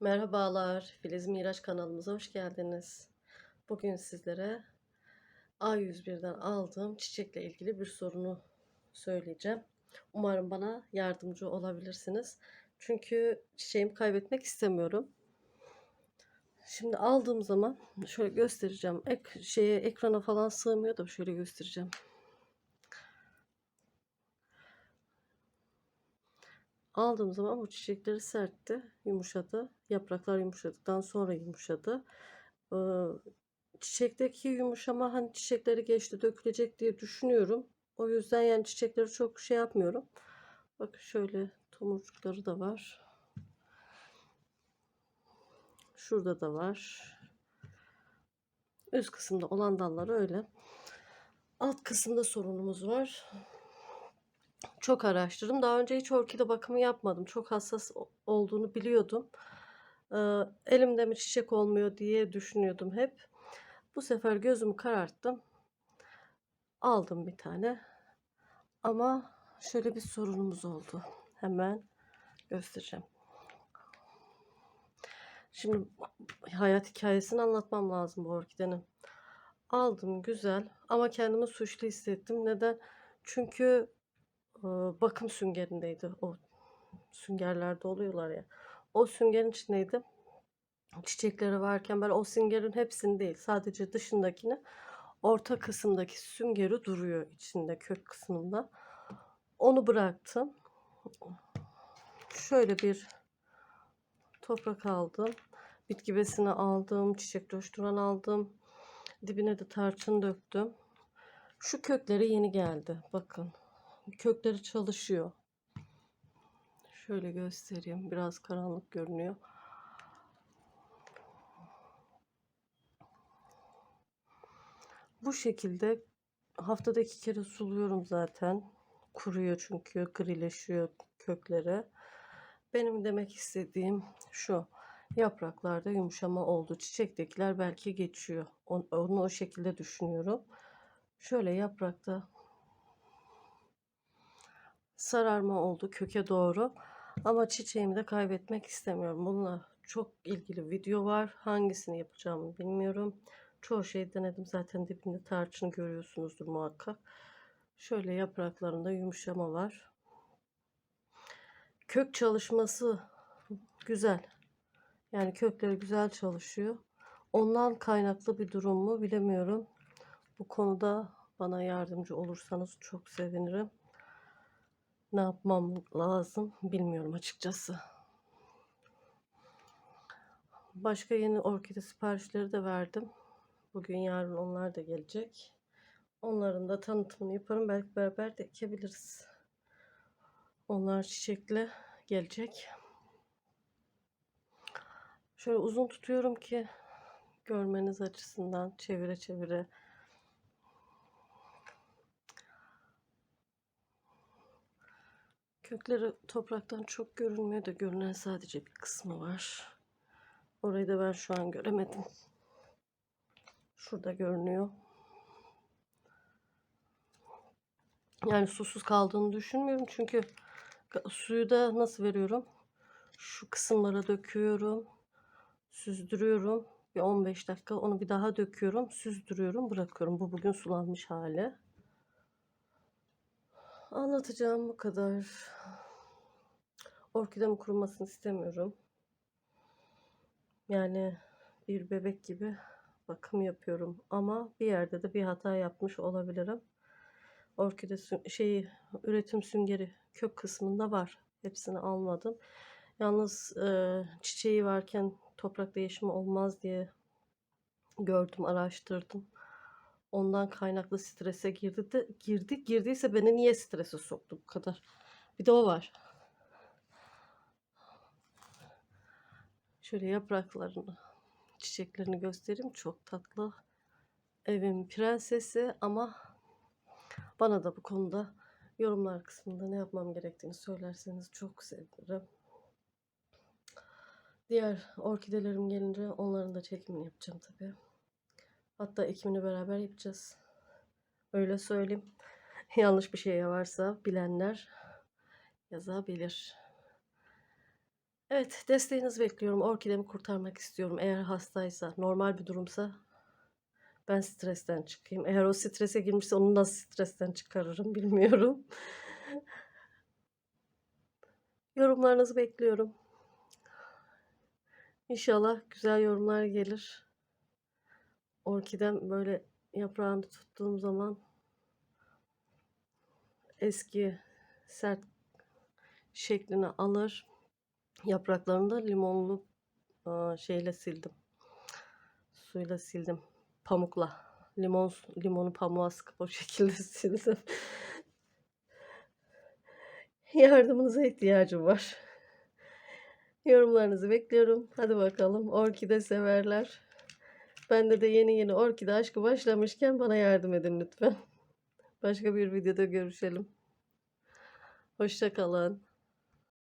Merhabalar, Filiz Miraç kanalımıza hoş geldiniz. Bugün sizlere A101'den aldığım çiçekle ilgili bir sorunu söyleyeceğim. Umarım bana yardımcı olabilirsiniz. Çünkü çiçeğimi kaybetmek istemiyorum. Şimdi aldığım zaman şöyle göstereceğim. Ek, şeye ekrana falan sığmıyor da şöyle göstereceğim. Aldığım zaman bu çiçekleri sertti, yumuşadı. Yapraklar yumuşadıktan sonra yumuşadı. Ee, çiçekteki yumuşama hani çiçekleri geçti dökülecek diye düşünüyorum. O yüzden yani çiçekleri çok şey yapmıyorum. Bak şöyle tomurcukları da var. Şurada da var. Üst kısımda olan dalları öyle. Alt kısımda sorunumuz var. Çok araştırdım. Daha önce hiç orkide bakımı yapmadım. Çok hassas olduğunu biliyordum. Elimde mi çiçek olmuyor diye düşünüyordum hep. Bu sefer gözümü kararttım. Aldım bir tane. Ama şöyle bir sorunumuz oldu. Hemen göstereceğim. Şimdi hayat hikayesini anlatmam lazım bu orkidenin. Aldım güzel ama kendimi suçlu hissettim. Neden? Çünkü bakım süngerindeydi. O süngerlerde oluyorlar ya. O süngerin içindeydi. Çiçekleri varken ben o süngerin hepsini değil sadece dışındakini orta kısımdaki süngeri duruyor içinde kök kısmında. Onu bıraktım. Şöyle bir toprak aldım. Bitki besini aldım. Çiçek coşturan aldım. Dibine de tarçın döktüm. Şu kökleri yeni geldi. Bakın kökleri çalışıyor. Şöyle göstereyim. Biraz karanlık görünüyor. Bu şekilde haftada iki kere suluyorum zaten. Kuruyor çünkü grileşiyor kökleri. Benim demek istediğim şu. Yapraklarda yumuşama oldu. Çiçektekiler belki geçiyor. Onu o şekilde düşünüyorum. Şöyle yaprakta sararma oldu köke doğru. Ama çiçeğimi de kaybetmek istemiyorum. Bununla çok ilgili video var. Hangisini yapacağımı bilmiyorum. Çoğu şey denedim. Zaten dibinde tarçın görüyorsunuzdur muhakkak. Şöyle yapraklarında yumuşama var. Kök çalışması güzel. Yani kökleri güzel çalışıyor. Ondan kaynaklı bir durum mu bilemiyorum. Bu konuda bana yardımcı olursanız çok sevinirim ne yapmam lazım bilmiyorum açıkçası. Başka yeni orkide siparişleri de verdim. Bugün yarın onlar da gelecek. Onların da tanıtımını yaparım. Belki beraber de ekebiliriz. Onlar çiçekle gelecek. Şöyle uzun tutuyorum ki görmeniz açısından çevire çevire Kökleri topraktan çok görünmüyor da görünen sadece bir kısmı var. Orayı da ben şu an göremedim. Şurada görünüyor. Yani susuz kaldığını düşünmüyorum çünkü suyu da nasıl veriyorum? Şu kısımlara döküyorum. Süzdürüyorum. Bir 15 dakika onu bir daha döküyorum. Süzdürüyorum. Bırakıyorum. Bu bugün sulanmış hali. Anlatacağım bu kadar. Orkidem kurumasını istemiyorum. Yani bir bebek gibi bakım yapıyorum ama bir yerde de bir hata yapmış olabilirim. Orkide şeyi üretim süngeri kök kısmında var. Hepsini almadım. Yalnız e, çiçeği varken toprak değişimi olmaz diye gördüm, araştırdım. Ondan kaynaklı strese girdi de girdi. Girdiyse beni niye strese soktu bu kadar? Bir de o var. Şöyle yapraklarını, çiçeklerini göstereyim. Çok tatlı. Evin prensesi ama bana da bu konuda yorumlar kısmında ne yapmam gerektiğini söylerseniz çok sevinirim. Diğer orkidelerim gelince onların da çekimini yapacağım tabii. Hatta ekimini beraber yapacağız. Öyle söyleyeyim. Yanlış bir şey varsa bilenler yazabilir. Evet, desteğinizi bekliyorum. Orkidemi kurtarmak istiyorum. Eğer hastaysa, normal bir durumsa ben stresten çıkayım. Eğer o strese girmişse onu nasıl stresten çıkarırım bilmiyorum. Yorumlarınızı bekliyorum. İnşallah güzel yorumlar gelir. Orkidem böyle yaprağını tuttuğum zaman eski sert şeklini alır. Yapraklarını da limonlu aa, şeyle sildim. Suyla sildim. Pamukla. Limon limonu pamuğa sıkıp o şekilde sildim. Yardımınıza ihtiyacım var. Yorumlarınızı bekliyorum. Hadi bakalım. Orkide severler. Bende de yeni yeni orkide aşkı başlamışken bana yardım edin lütfen. Başka bir videoda görüşelim. Hoşça kalın.